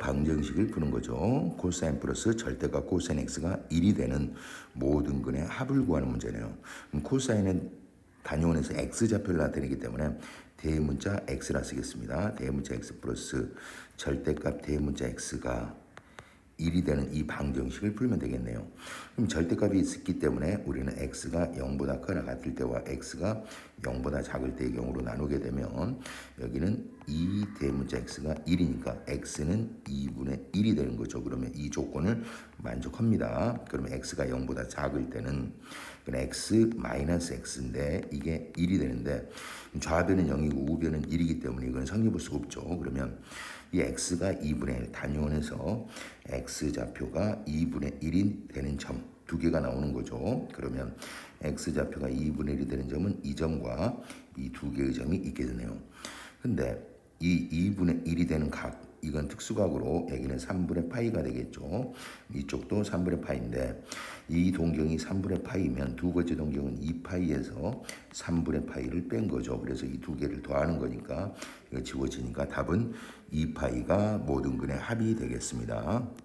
방정식을 푸는 거죠. 코사인 플러스 절대값 코사인 x가 1이 되는 모든 근의 합을 구하는 문제네요. 코사인은 단위원에서 x 좌표를 나타내기 때문에 대문자 x라 쓰겠습니다. 대문자 x 플러스 절대값 대문자 x가 1이 되는 이 방정식을 풀면 되겠네요. 그럼 절대값이 있기 때문에 우리는 x가 0보다 크거나 같을 때와 x가 0보다 작을 때의 경우로 나누게 되면 여기는 2 대문자 x가 1이니까 x는 2분의 1이 되는 거죠. 그러면 이 조건을 만족합니다. 그러면 x가 0보다 작을 때는 x 마이너스 x인데 이게 1이 되는데 좌변은 0이고 우변은 1이기 때문에 이건 성립할 수가 없죠. 그러면 이 x가 2분의 1 단위원에서 x 좌표가 2분의 1이 되는 점 두 개가 나오는 거죠. 그러면 x 좌표가 2분의 1이 되는 점은 이 점과 이 두 개의 점이 있게 되네요. 근데 이 2분의 1이 되는 각 이건 특수각으로 여기는 3분의 파이가 되겠죠. 이쪽도 3분의 파이인데 이 동경이 3분의 파이면 두 번째 동경은 2파이에서 3분의 파이를 뺀 거죠. 그래서 이 두 개를 더하는 거니까 이거 지워지니까 답은 2파이가 모든 근의 합이 되겠습니다.